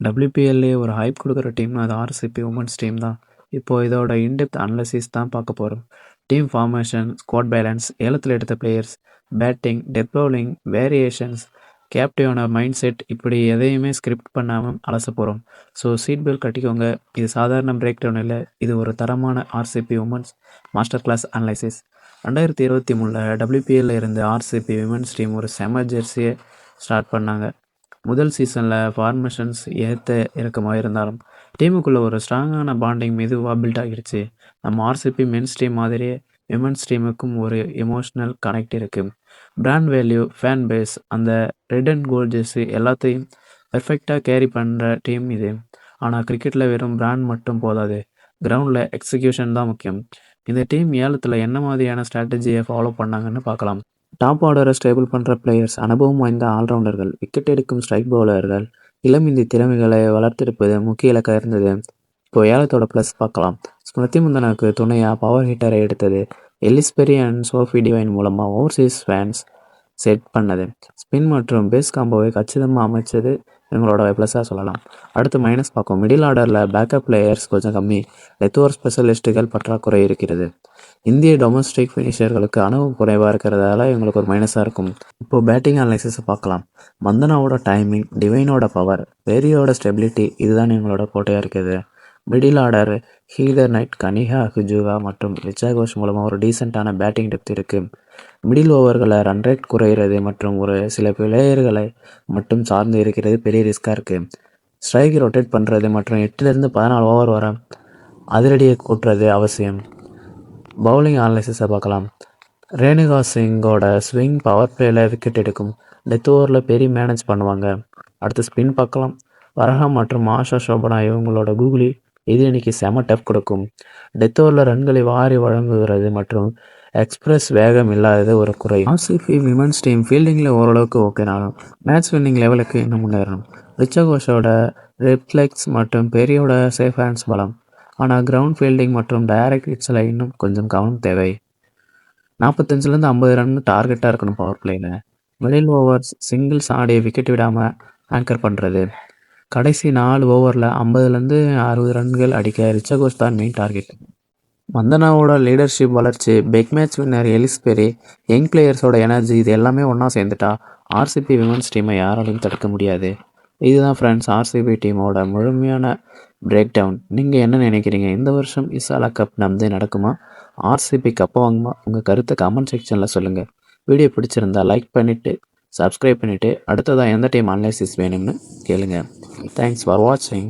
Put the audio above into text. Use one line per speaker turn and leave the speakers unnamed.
டபிள்யூபிஎல்லே ஒரு ஹைப் கொடுக்குற டீம்னா அது ஆர்சிபி உமன்ஸ் டீம் தான். இப்போது இதோட இன்டெப்த் அனலிசிஸ் தான் பார்க்க போகிறோம் டீம் ஃபார்மேஷன் ஸ்குவாட் பேலன்ஸ் ஏலத்தில் எடுத்த players batting death bowling variations கேப்டியோட mind set இப்படி எதையுமே ஸ்கிரிப்ட் பண்ணாமல் அலச போகிறோம் ஸோ சீட் பெல்ட் கட்டிக்கோங்க. இது சாதாரண பிரேக் டவுன் இல்லை. இது ஒரு தரமான RCB women's master class analysis ரெண்டாயிரத்தி இருபத்தி மூணில் டபிள்யூபிஎல்ல இருந்த ஆர்சிபி விமன்ஸ் டீம் ஒரு செம ஜெர்சியை ஸ்டார்ட் பண்ணாங்க. முதல் சீசனில் ஃபார்மேஷன்ஸ் ஏற்ற இறக்கமாக இருந்தாலும் டீமுக்குள்ளே ஒரு ஸ்ட்ராங்கான பாண்டிங் மெதுவாக பில்ட் ஆகிடுச்சு நம்ம ஆர்சிபி மென்ஸ் டீம் மாதிரியே விமன்ஸ் டீமுக்கும் ஒரு எமோஷ்னல் கனெக்ட் இருக்குது பிராண்ட் வேல்யூ ஃபேன் பேஸ் அந்த ரெட் அண்ட் கோல்ட் ஜெர்சி எல்லாத்தையும் பெர்ஃபெக்டாக கேரி பண்ணுற டீம் இது. ஆனால் கிரிக்கெட்டில் வெறும் பிராண்ட் மட்டும் போதாது. கிரவுண்டில் எக்ஸிக்யூஷன் தான் முக்கியம். இந்த டீம் ஏலத்தில் என்ன மாதிரியான ஸ்ட்ராட்டஜியை ஃபாலோ பண்ணாங்கன்னு பார்க்கலாம். டாப் ஆர்டரை ஸ்டேபிள் பண்ணுற பிளேயர்ஸ் அனுபவம் வாய்ந்த ஆல்ரவுண்டர்கள் விக்கெட் எடுக்கும் ஸ்ட்ரைக் பவுலர்கள் இளம் இந்தி திறமைகளை வளர்த்தெடுப்பது முக்கிய இலக்காக இருந்தது. இப்போ ஏலத்தோட ப்ளஸ் பார்க்கலாம். ஸ்மிருதி முந்தனாக்கு துணையாக பவர் ஹிட்டரை எடுத்தது. Ellyse Perry and Sophie Devine மூலமாக ஓவர்சீஸ் ஃபேன்ஸ் செட் பண்ணது. ஸ்பின் மற்றும் பேஸ் காம்போவை கச்சிதமாக அமைச்சது இவங்களோட ப்ளஸ்ஸாக சொல்லலாம். அடுத்து மைனஸ் பார்க்கும். மிடில் ஆர்டரில் பேக்கப் பிளேயர்ஸ் கொஞ்சம் கம்மி. டெத் ஸ்பெஷலிஸ்ட்டுகள் பற்றாக்குறை இருக்கிறது. இந்திய டொமஸ்டிக் ஃபினிஷர்களுக்கு அனுபவம் குறைவாக இருக்கிறதால இவங்களுக்கு ஒரு மைனஸாக இருக்கும். இப்போது பேட்டிங் அனலைசிஸை பார்க்கலாம். மந்தனாவோட டைமிங் டிவைனோட பவர் வேரியோட ஸ்டெபிலிட்டி இதுதான் எங்களோட கோட்டையாக இருக்குது middle order Heather Knight Kanika Ahuja மற்றும் ரிச்சா கோஷ் மூலமாக ஒரு டீசெண்டான பேட்டிங் டெப்த் இருக்குது மிடில் ஓவர்களை ரன் ரேட் குறையிறது மற்றும் ஒரு சில பிளேயர்களை மட்டும் சார்ந்து இருக்கிறது பெரிய ரிஸ்க்காக இருக்குது ஸ்ட்ரைக் ரொட்டேட் பண்ணுறது மற்றும் எட்டுலேருந்து பதினாலு ஓவர் வர அதிரடியை கூட்டுறது அவசியம். பவுலிங் அனலைசிஸை பார்க்கலாம். ரேணுகா சிங்கோட ஸ்விங் பவர் பிளேயில் விக்கெட் எடுக்கும். டெத் ஓவரில் பெரிய மேனேஜ் பண்ணுவாங்க. அடுத்து ஸ்பின் பார்க்கலாம். வரஹா மற்றும் ஆஷா சோபனா இவங்களோட கூகுளி எதிரணிக்கு செம டஃப் கொடுக்கும். டெத் ஓவரில் ரன்களை வாரி வழங்குகிறது மற்றும் எக்ஸ்பிரஸ் வேகம் இல்லாதது ஒரு குறை. ஆர்சிபி விமன்ஸ் டீம் ஃபீல்டிங்கில் ஓரளவுக்கு ஓகேனாலும் மேட்ச் வின்னிங் லெவலுக்கு இன்னும் முன்னேறணும். ரிச்சகோஷோட ரிஃப்ளெக்ஸ் மற்றும் பெரியோட சேஃப் ஹேண்ட்ஸ் பலம். ஆனால் கிரவுண்ட் ஃபீல்டிங் மற்றும் டைரக்ட் ஹிட்ஸில் இன்னும் கொஞ்சம் கவனம் தேவை. நாற்பத்தஞ்சிலேருந்து ஐம்பது ரன் டார்கெட்டாக இருக்கணும் பவர் பிளேயில் மிடில் ஓவர்ஸ் சிங்கிள்ஸ் ஆடி விக்கெட் விடாமல் ஆங்கர் பண்ணுறது கடைசி நாலு ஓவரில் ஐம்பதுலேருந்து அறுபது ரன்கள் அடிக்க ரிச்சகோஸ் தான் மெயின் டார்கெட் வந்தனாவோட லீடர்ஷிப் வளர்ச்சி big match winner Ellyse Perry young பிளேயர்ஸோட energy இது எல்லாமே ஒன்றா சேர்ந்துட்டா ஆர்சிபி விமன்ஸ் டீமை யாராலையும் தடுக்க முடியாது. இதுதான் ஃப்ரெண்ட்ஸ் ஆர்சிபி டீமோட முழுமையான பிரேக் டவுன் நீங்கள் என்ன நினைக்கிறீங்க? இந்த வருஷம் இசாலா கப் நம்பே நடக்குமா? ஆர்சிபி கப்பை வாங்குமா? உங்கள் கருத்தை கமெண்ட் செக்ஷனில் சொல்லுங்கள் வீடியோ பிடிச்சிருந்தா லைக் பண்ணிவிட்டு சப்ஸ்கிரைப் பண்ணிவிட்டு அடுத்ததாக எந்த டைம் அனலைசிஸ் வேணும்னு கேளுங்கள் தேங்க்ஸ் ஃபார் வாட்சிங்